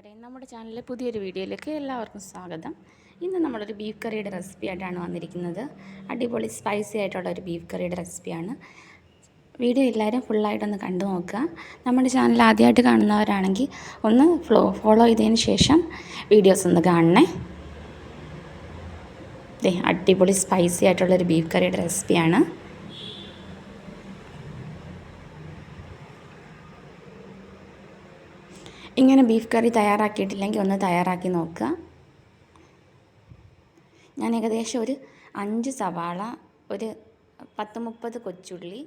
കൂട്ടുകാരെ നമ്മുടെ ചാനലിലെ പുതിയൊരു വീഡിയോയിലേക്ക് എല്ലാവർക്കും സ്വാഗതം. ഇന്ന് നമ്മളൊരു ബീഫ് കറിയുടെ റെസിപ്പി ആയിട്ടാണ് വന്നിരിക്കുന്നത്. അടിപൊളി സ്പൈസി ആയിട്ടുള്ള ഒരു ബീഫ് കറിയുടെ റെസിപ്പിയാണ് വീഡിയോ എല്ലാവരും ഫുള്ളായിട്ടൊന്ന് കണ്ടു നോക്കുക. നമ്മുടെ ചാനൽ ആദ്യമായിട്ട് കാണുന്നവരാണെങ്കിൽ ഒന്ന് ഫ്ലോ ഫോളോ ചെയ്തതിന് ശേഷം വീഡിയോസ് ഒന്ന് കാണണേ. അതെ അടിപൊളി സ്പൈസി ആയിട്ടുള്ളൊരു ബീഫ് കറിയുടെ റെസിപ്പിയാണ് ഇങ്ങനെ ബീഫ് കറി തയ്യാറാക്കിയിട്ടില്ലെങ്കിൽ ഒന്ന് തയ്യാറാക്കി നോക്കുക. ഞാൻ ഏകദേശം ഒരു അഞ്ച് സവാള ഒരു പത്ത് മുപ്പത് കൊച്ചുള്ളി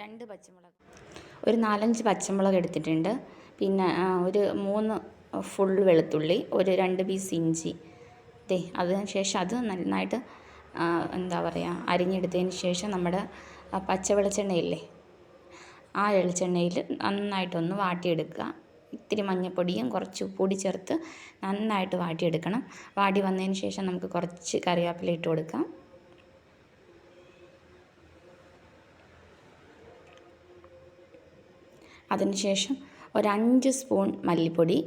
രണ്ട് പച്ചമുളക് ഒരു നാലഞ്ച് പച്ചമുളക് എടുത്തിട്ടുണ്ട്. പിന്നെ ഒരു മൂന്ന് ഫുൾ വെളുത്തുള്ളി ഒരു രണ്ട് പീസ് ഇഞ്ചി. ദേ അതിന് ശേഷം അത് നന്നായിട്ട് എന്താ പറയുക അരിഞ്ഞെടുത്തതിന് ശേഷം നമ്മുടെ പച്ച വെളിച്ചെണ്ണയില്ലേ ആ വെളിച്ചെണ്ണയിൽ നന്നായിട്ടൊന്ന് വാട്ടിയെടുക്കുക. ഇത്തിരി മഞ്ഞൾപ്പൊടിയും കുറച്ച് ഉപ്പുപൊടി ചേർത്ത് നന്നായിട്ട് വാട്ടിയെടുക്കണം. വാടി വന്നതിന് ശേഷം നമുക്ക് കുറച്ച് കറിവേപ്പില ഇട്ട് കൊടുക്കാം. അതിനുശേഷം ഒരഞ്ച് സ്പൂൺ മല്ലിപ്പൊടി.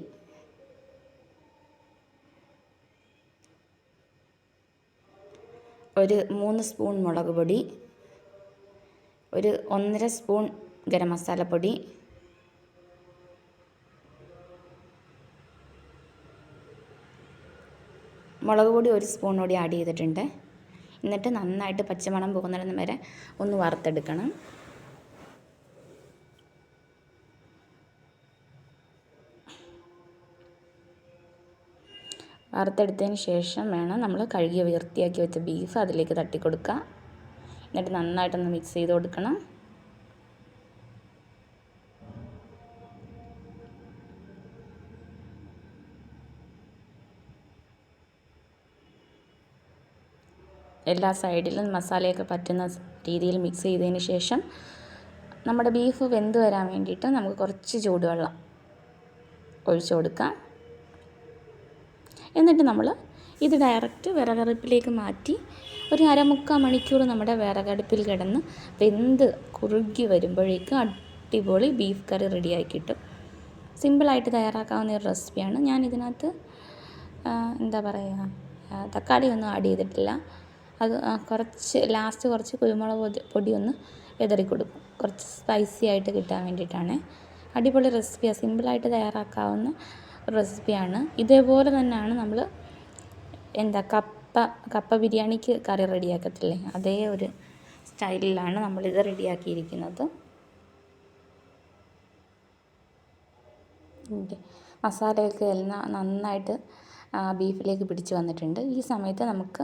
ഒരു മൂന്ന് സ്പൂൺ മുളക് പൊടി. ഒരു ഒന്നര സ്പൂൺ ഗരം മസാലപ്പൊടി. മുളക് പൊടി ഒരു സ്പൂൺ കൂടി ആഡ് ചെയ്തിട്ടുണ്ട്. എന്നിട്ട് നന്നായിട്ട് പച്ചമണം പോകുന്നിടം വരെ ഒന്ന് വറുത്തെടുക്കണം. വറുത്തെടുത്തതിന് ശേഷം വേണം നമ്മൾ കഴുകി വൃത്തിയാക്കി വെച്ച ബീഫ് അതിലേക്ക് തട്ടിക്കൊടുക്കുക. എന്നിട്ട് നന്നായിട്ടൊന്ന് മിക്സ് ചെയ്ത് കൊടുക്കണം. എല്ലാ സൈഡിലും മസാലയൊക്കെ പറ്റുന്ന രീതിയിൽ മിക്സ് ചെയ്തതിന് ശേഷം നമ്മുടെ ബീഫ് വെന്ത് വരാൻ വേണ്ടിയിട്ട് നമുക്ക് കുറച്ച് ചൂടുവെള്ളം ഒഴിച്ചു കൊടുക്കാം. എന്നിട്ട് നമ്മൾ ഇത് ഡയറക്റ്റ് വിറകടുപ്പിലേക്ക് മാറ്റി ഒരു അരമുക്കാൽ മണിക്കൂർ നമ്മുടെ വിറകടുപ്പിൽ കിടന്ന് വെന്ത് കുറുകി വരുമ്പോഴേക്കും അടിപൊളി ബീഫ് കറി റെഡിയായി കിട്ടും. സിമ്പിളായിട്ട് തയ്യാറാക്കാവുന്ന ഒരു റെസിപ്പിയാണ് ഞാൻ ഇതിനകത്ത് എന്താ പറയുക തക്കാളി ഒന്നും ആഡ് ചെയ്തിട്ടില്ല. അത് കുറച്ച് ലാസ്റ്റ് കുറച്ച് കുരുമുളക് പൊടി ഒന്ന് വിതറി കൊടുക്കും കുറച്ച് സ്പൈസി ആയിട്ട് കിട്ടാൻ വേണ്ടിയിട്ടാണ്. അടിപൊളി റെസിപ്പിയാണ് സിമ്പിളായിട്ട് തയ്യാറാക്കാവുന്ന റെസിപ്പിയാണ് ഇതേപോലെ തന്നെയാണ് നമ്മൾ എന്താ കപ്പ കപ്പ ബിരിയാണിക്ക് കറി റെഡിയാക്കത്തില്ലേ? അതേ ഒരു സ്റ്റൈലിലാണ് നമ്മളിത് റെഡിയാക്കിയിരിക്കുന്നത്. മസാലയൊക്കെ എല്ലാം നന്നായിട്ട് ബീഫിലേക്ക് പിടിച്ച് വന്നിട്ടുണ്ട്. ഈ സമയത്ത് നമുക്ക്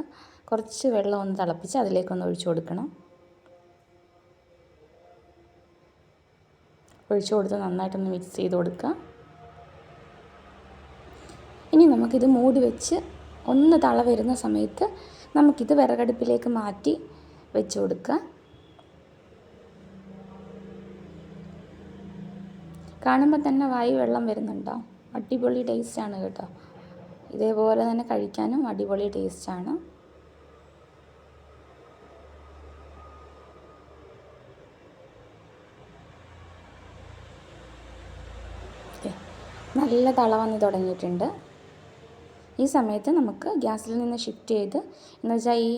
കുറച്ച് വെള്ളം ഒന്ന് തിളപ്പിച്ച് അതിലേക്കൊന്ന് ഒഴിച്ചു കൊടുക്കണം. ഒഴിച്ചു കൊടുത്ത് നന്നായിട്ടൊന്ന് മിക്സ് ചെയ്ത് കൊടുക്കുക. ഇനി നമുക്കിത് മൂടി വെച്ച് ഒന്ന് തള വരുന്ന സമയത്ത് നമുക്കിത് വിറകടുപ്പിലേക്ക് മാറ്റി വെച്ച് കൊടുക്കുക. കാണുമ്പോൾ തന്നെ വായി വെള്ളം വരുന്നുണ്ടോ? അടിപൊളി ടേസ്റ്റാണ് കേട്ടോ. ഇതേപോലെ തന്നെ കഴിക്കാനും അടിപൊളി ടേസ്റ്റാണ് ദേ, നല്ല തള വന്ന് തുടങ്ങിയിട്ടുണ്ട്. ഈ സമയത്ത് നമുക്ക് ഗ്യാസിൽ നിന്ന് ഷിഫ്റ്റ് ചെയ്ത് എന്ന് വെച്ചാൽ ഈ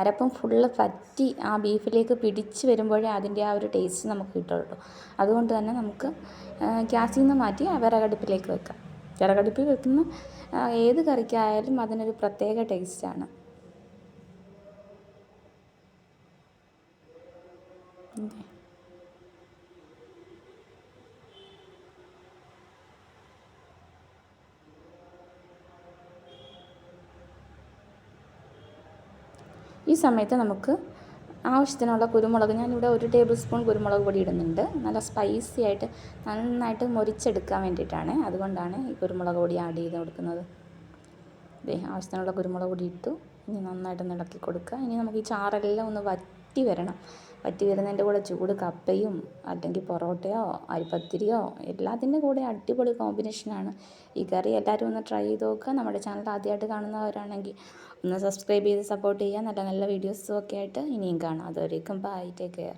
അരപ്പം ഫുള്ള് പറ്റി ആ ബീഫിലേക്ക് പിടിച്ച് വരുമ്പോഴേ അതിന്റെ ആ ഒരു ടേസ്റ്റ് നമുക്ക് കിട്ടുള്ളൂ. അതുകൊണ്ട് തന്നെ നമുക്ക് ഗ്യാസിൽ നിന്ന് മാറ്റി വിറകടുപ്പിലേക്ക് വെക്കാം. വിറകടുപ്പിൽ വെക്കുന്ന ഏത് കറിക്കായാലും അതിനൊരു പ്രത്യേക ടേസ്റ്റാണ് അതെ ഈ സമയത്ത് നമുക്ക് ആവശ്യത്തിനുള്ള കുരുമുളക് ഞാനിവിടെ ഒരു ടേബിൾ സ്പൂൺ കുരുമുളക് പൊടി ഇടുന്നുണ്ട്. നല്ല സ്പൈസി ആയിട്ട് നന്നായിട്ട് മൊരിച്ചെടുക്കാൻ വേണ്ടിയിട്ടാണ്. അതുകൊണ്ടാണ് ഈ കുരുമുളക് പൊടി ആഡ് ചെയ്ത് കൊടുക്കുന്നത്. ആവശ്യത്തിനുള്ള കുരുമുളക് പൊടി ഇട്ടു. ഇനി നന്നായിട്ടൊന്ന് ഇളക്കി കൊടുക്കുക. ഇനി നമുക്ക് ഈ ചാറെല്ലാം ഒന്ന് വറ്റി വരണം. വറ്റി വരുന്നതിന്റെ കൂടെ ചൂട് കപ്പയും അല്ലെങ്കിൽ പൊറോട്ടയോ അരിപ്പത്തിരിയോ എല്ലാത്തിന്റെ കൂടെ അടിപൊളി കോമ്പിനേഷനാണ് ഈ കറി എല്ലാവരും ഒന്ന് ട്രൈ ചെയ്ത് നോക്കുക. നമ്മുടെ ചാനൽ ആദ്യമായിട്ട് കാണുന്നവരാണെങ്കിൽ ഒന്ന് സബ്സ്ക്രൈബ് ചെയ്ത് സപ്പോർട്ട് ചെയ്യുക. നല്ല നല്ല വീഡിയോസും ഒക്കെ ആയിട്ട് ഇനിയും കാണാം. അതുവരേക്കും ബൈ ടേക്ക് കെയർ